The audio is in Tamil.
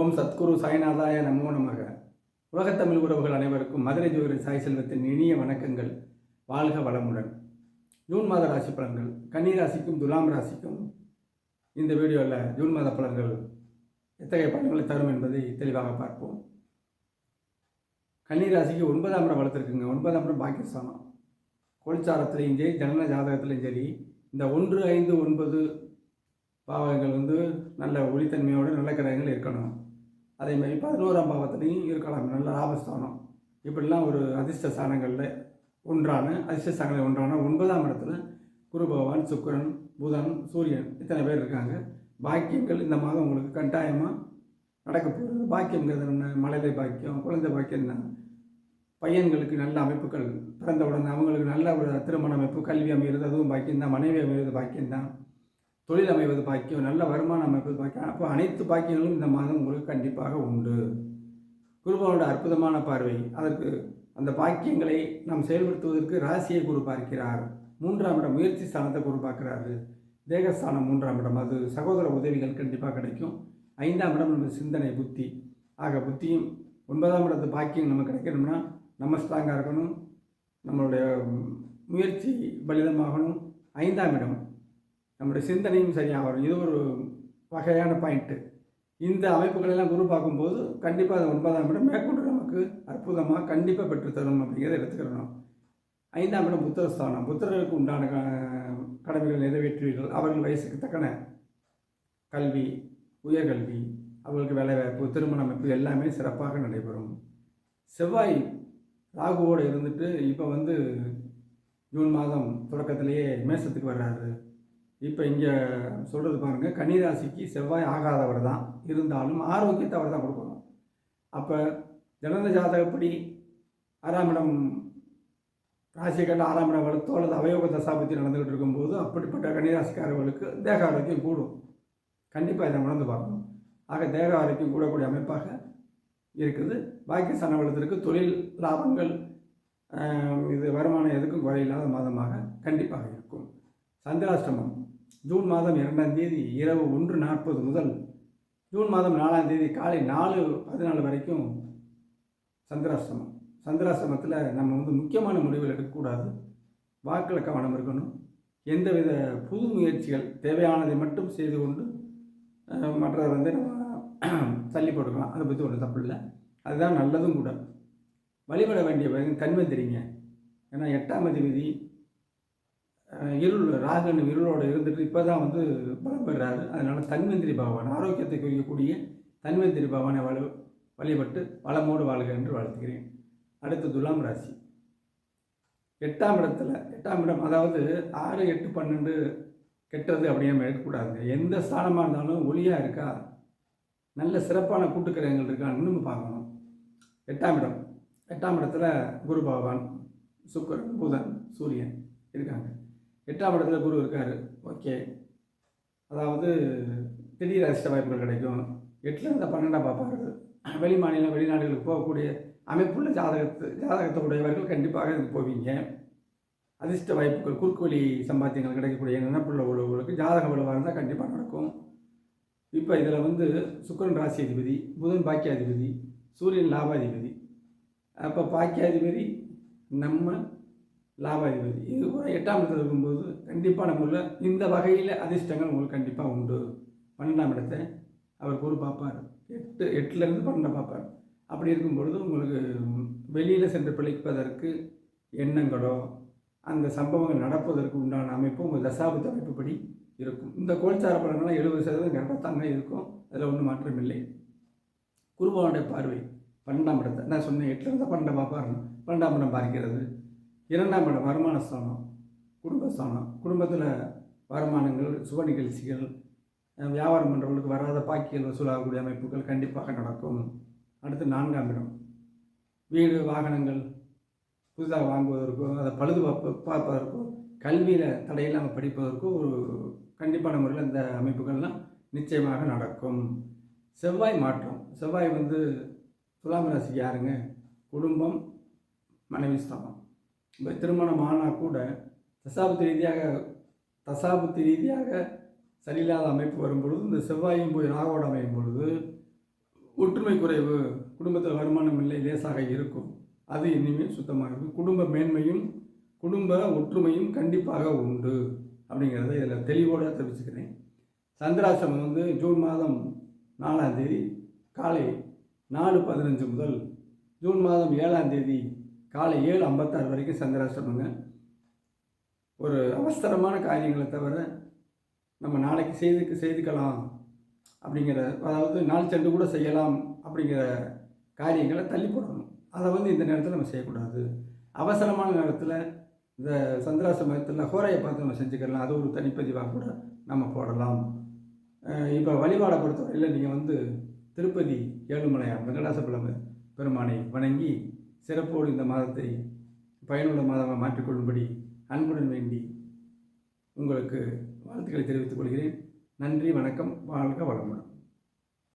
ஓம் சத்குரு சாய்நாதாய நமோ நமக. உலகத்தமிழ் உறவுகள் அனைவருக்கும் மதுரை ஜோதி சாய் செல்வத்தின் இனிய வணக்கங்கள். வாழ்க வளமுடன். ஜூன் மாத ராசி பலன்கள். கன்னி ராசிக்கும் துலாம் ராசிக்கும் இந்த வீடியோவில் ஜூன் மாத பலன்கள் எத்தகைய பலன்களை தரும் என்பதை தெளிவாக பார்ப்போம். கன்னி ராசிக்கு ஒன்பதாம் இடம் வளர்த்துருக்குங்க. ஒன்பதாம் இடம் பாகிஸ்தானம் கோல்சாரத்துலேயும் சரி ஜனன ஜாதகத்துலேயும் சரி இந்த ஒன்று ஐந்து ஒன்பது பாவங்கள் வந்து நல்ல ஒளித்தன்மையோடு நல்ல கிரகங்கள் இருக்கணும். அதே மாதிரி பதினோராம் பாவத்துலேயும் இருக்கலாம். நல்ல லாபஸ்தானம். இப்படிலாம் ஒரு அதிர்ஷ்ட ஸ்தானங்களில் ஒன்றான அதிர்ஷ்ட ஸ்தானங்களில் ஒன்றான ஒன்பதாம் இடத்துல குரு பகவான் சுக்கிரன் புதன் சூரியன் இத்தனை பேர் இருக்காங்க. பாக்கியங்கள் இந்த மாதம் உங்களுக்கு கட்டாயமாக நடக்க போகிறது பாக்கியங்கிறது என்ன? மழலை பாக்கியம் குழந்தை பாக்கியம் என்ன? பையன்களுக்கு நல்ல அமைப்புகள் பிறந்தவுடன் அவங்களுக்கு நல்ல ஒரு திருமண அமைப்பு கல்வி அமைகிறது அதுவும் பாக்கியம்தான். மனைவி அமைவது பாக்கியம்தான். தொழில் அமைவது பாக்கியம் நல்ல வருமானம் அமைப்பது பாக்கியம். அப்போ அனைத்து பாக்கியங்களும் இந்த மாதம் உங்களுக்கு கண்டிப்பாக உண்டு. குருபவனோட அற்புதமான பார்வை. அதற்கு அந்த பாக்கியங்களை நாம் செயல்படுத்துவதற்கு ராசியை குரு பார்க்கிறார். மூன்றாம் இடம் முயற்சி ஸ்தானத்தை குரு பார்க்கிறாரு. தேகஸ்தானம் மூன்றாம் இடம். அது சகோதர உதவிகள் கண்டிப்பாக கிடைக்கும். ஐந்தாம் இடம் நம்ம சிந்தனை புத்தி. ஆக புத்தியும் ஒன்பதாம் இடத்து பாக்கியம் நம்ம கிடைக்கணும்னா நம்ம ஸ்ட்ராங்காக இருக்கணும். நம்மளுடைய முயற்சி பலிதமாகணும். ஐந்தாம் இடம் நம்முடைய சிந்தனையும் சரியாக வரும். இது ஒரு வகையான பாயிண்ட்டு இந்த அமைப்புகளெல்லாம் குரு பார்க்கும்போது கண்டிப்பாக அது ஒன்பதாம் இடம் மேற்கொண்டு நமக்கு அற்புதமாக கண்டிப்பாக பெற்றுத்தரும் அப்படிங்கிறத எடுத்துக்கிறணும் ஐந்தாம் இடம் புத்திரஸ்தானம். புத்திரர்களுக்கு உண்டான க- கடமைகள் நிறைவேற்றுவீர்கள். அவர்கள் வயசுக்கு தக்கன கல்வி உயர்கல்வி அவர்களுக்கு வேலைவாய்ப்பு திருமண அமைப்பு எல்லாமே சிறப்பாக நடைபெறும். செவ்வாய் ராகுவோடு இருந்துட்டு இப்போ வந்து ஜூன் மாதம் தொடக்கத்திலேயே மேசத்துக்கு வர்றாரு. இப்போ இங்கே சொல்கிறது பாருங்கள் கன்னிராசிக்கு செவ்வாய் ஆகாதவர் தான் இருந்தாலும் ஆரோக்கியத்தை அவர் தான் கொடுக்கணும். அப்போ ஜனன ஜாதகப்படி ஆறாம் இடம் ராசியை கண்டு ஆறாம் இடம் வலுத்தோ அல்லது அவயோக தசாபத்தி நடந்துகிட்டு இருக்கும்போது அப்படிப்பட்ட கன்னிராசிக்காரர்களுக்கு தேக ஆரோக்கியம் கூடும். கண்டிப்பாக இதை உணர்ந்து பார்க்கணும். ஆக தேக ஆரோக்கியம் கூடக்கூடிய அமைப்பாக இருக்குது. பாக்கிய சனவளத்திற்கு தொழில் லாபங்கள் இது வருமானம் எதுக்கும் குறையில்லாத மாதமாக கண்டிப்பாக இருக்கும். சந்திராஷ்டமம். ஜூன் மாதம் இரண்டாம் தேதி இரவு ஒன்று நாற்பது முதல் ஜூன் மாதம் நாலாம் தேதி காலை நாலு பதினாலு வரைக்கும் சந்திராசிரமம் சந்திராசிரமத்தில் நம்ம வந்து முக்கியமான முடிவுகள் எடுக்கக்கூடாது. வாக்கில் கவனம் இருக்கணும். எந்தவித புது முயற்சிகள் தேவையானதை மட்டும் செய்து கொண்டு மற்றவர் வந்து நம்ம தள்ளி போட்டுக்கலாம். அதை பற்றி ஒன்றும் தப்பு இல்லை. அதுதான் நல்லதும் கூட. வழிபட வேண்டிய கண்மை தெரியுங்க. ஏன்னா எட்டாம் அதிபதி இருள் ராகன் இருளோடு இருந்துட்டு இப்போ தான் வந்து பலம் பெறாரு. அதனால் தன்வந்திரி பகவான் ஆரோக்கியத்தை குறிக்கக்கூடிய தன்வந்திரி பகவானை வலு வழிபட்டு வளமோடு வாழ்க என்று வாழ்த்துகிறேன். அடுத்து துலாம் ராசி. எட்டாம் இடத்துல எட்டாம் இடம் அதாவது ஆறு எட்டு பன்னெண்டு கெட்டது அப்படின்னு நம்ம எடுக்கக்கூடாதுங்க. எந்த ஸ்தானமாக இருந்தாலும் ஒளியாக இருக்கா? நல்ல சிறப்பான கூட்டுக்கிரகங்கள் இருக்கான்னு நம்ம பார்க்கணும். எட்டாம் இடம். எட்டாம் இடத்துல குரு பகவான் சுக்கரன் புதன் சூரியன் இருக்காங்க. எட்டாம் இடத்துல குரு இருக்கார். ஓகே. அதாவது திடீர் அதிர்ஷ்ட வாய்ப்புகள் கிடைக்கும். எட்டில் இருந்த பன்னெண்டாம் பார்ப்பாரு. வெளி மாநிலம் வெளிநாடுகளுக்கு போகக்கூடிய அமைப்புள்ள ஜாதகத்து ஜாதகத்தை உடையவர்கள் கண்டிப்பாக இதுக்கு போவீங்க. அதிர்ஷ்ட வாய்ப்புகள் குறுக்குவழி சம்பாத்தியங்கள் கிடைக்கக்கூடிய நினைப்புள்ள உள்ளவர்களுக்கு ஜாதக வலுவாக இருந்தால் கண்டிப்பாக நடக்கும். இப்போ இதில் வந்து சுக்கரன் ராசி அதிபதி புதன் பாக்கியாதிபதி சூரியன் லாபாதிபதி. அப்போ பாக்கியாதிபதி நம்ம லாபாதிபதி இது கூட எட்டாம் இடத்துல இருக்கும்போது கண்டிப்பாக நம்மள இந்த வகையில் அதிர்ஷ்டங்கள் உங்களுக்கு கண்டிப்பாக உண்டு. பன்னெண்டாம் இடத்தை அவர் குரு பார்ப்பார். எட்டு எட்டுலேருந்து பன்னெண்டு பார்ப்பார். அப்படி இருக்கும் பொழுது உங்களுக்கு வெளியில் சென்று பிழைப்பதற்கு எண்ணங்களோ அந்த சம்பவங்கள் நடப்பதற்கு உண்டான அமைப்பு உங்கள் தசாபுத்த அமைப்புப்படி இருக்கும். இந்த கோல்சார படங்கள்லாம் எழுபது சதவீதம் கரெக்டாக இருக்கும். அதில் ஒன்றும் மாற்றம் இல்லை. பார்வை பன்னெண்டாம் இடத்தை. நான் சொன்னேன் எட்டுலேருந்து பன்னெண்டாம் பார்ப்பார் பன்னெண்டாம் இடம் பார்க்கிறது. இரண்டாம் இடம் வருமான ஸ்தானம் குடும்பஸ்தானம் குடும்பத்தில் வருமானங்கள் சுப நிகழ்ச்சிகள் வியாபாரம் பண்ணுறவங்களுக்கு வராத பாக்கியல் வசூலாகக்கூடிய அமைப்புகள் கண்டிப்பாக நடக்கும். அடுத்து நான்காம் இடம். வீடு வாகனங்கள் புதிதாக வாங்குவதற்கோ அதை பழுது பார்ப்பதற்கோ கல்வியில் தடையில்லாமல் படிப்பதற்கோ ஒரு கண்டிப்பான முறையில் இந்த அமைப்புகள்லாம் நிச்சயமாக நடக்கும். செவ்வாய் மாற்றம். செவ்வாய் வந்து துலாம் ராசிக்கு யாருங்க? குடும்பம் மனைவி ஸ்தானம் திருமணம் ஆனால் கூட தசாபத்து ரீதியாக தசாபத்து ரீதியாக சரியில்லாத அமைப்பு வரும் பொழுது இந்த செவ்வாயும் போய் ராகோட அமையும் பொழுது ஒற்றுமை குறைவு குடும்பத்தில் வருமானம் இல்லை லேசாக இருக்கும். அது இனிமேல் சுத்தமாக இருக்கும். குடும்ப மேன்மையும் குடும்ப ஒற்றுமையும் கண்டிப்பாக உண்டு அப்படிங்கிறத இதில் தெளிவோடு தெரிவிச்சுக்கிறேன். சந்திராசிரமம் வந்து ஜூன் மாதம் நாலாம் தேதி காலை நாலு பதினஞ்சு முதல் ஜூன் மாதம் ஏழாம் தேதி காலை ஏழு ஐம்பத்தாறு வரைக்கும் சந்திராசிரமங்க ஒரு அவசரமான காரியங்களை தவிர நம்ம நாளைக்கு செய்து செய்துக்கலாம் அப்படிங்கிற அதாவது நாள் சென்று கூட செய்யலாம் அப்படிங்கிற காரியங்களை தள்ளி போடணும். அதை வந்து இந்த நேரத்தில் நம்ம செய்யக்கூடாது. அவசரமான நேரத்தில் இந்த சந்திராசிரமத்தில் ஹோரையை பார்த்து நம்ம செஞ்சுக்கலாம். அது ஒரு தனிப்பதிவாக கூட நம்ம போடலாம். இப்போ வழிபாடை பொறுத்தவரையில் நீங்கள் வந்து திருப்பதி ஏழுமலையார் வெங்கடாசபுரம் பெருமானை வணங்கி சிறப்போடு இந்த மாதத்தை பயனுள்ள மாதமாக மாற்றிக்கொள்ளும்படி அன்புடன் வேண்டி உங்களுக்கு வாழ்த்துக்களை தெரிவித்துக் கொள்கிறேன். நன்றி வணக்கம் வாழ்க வளமுடன்.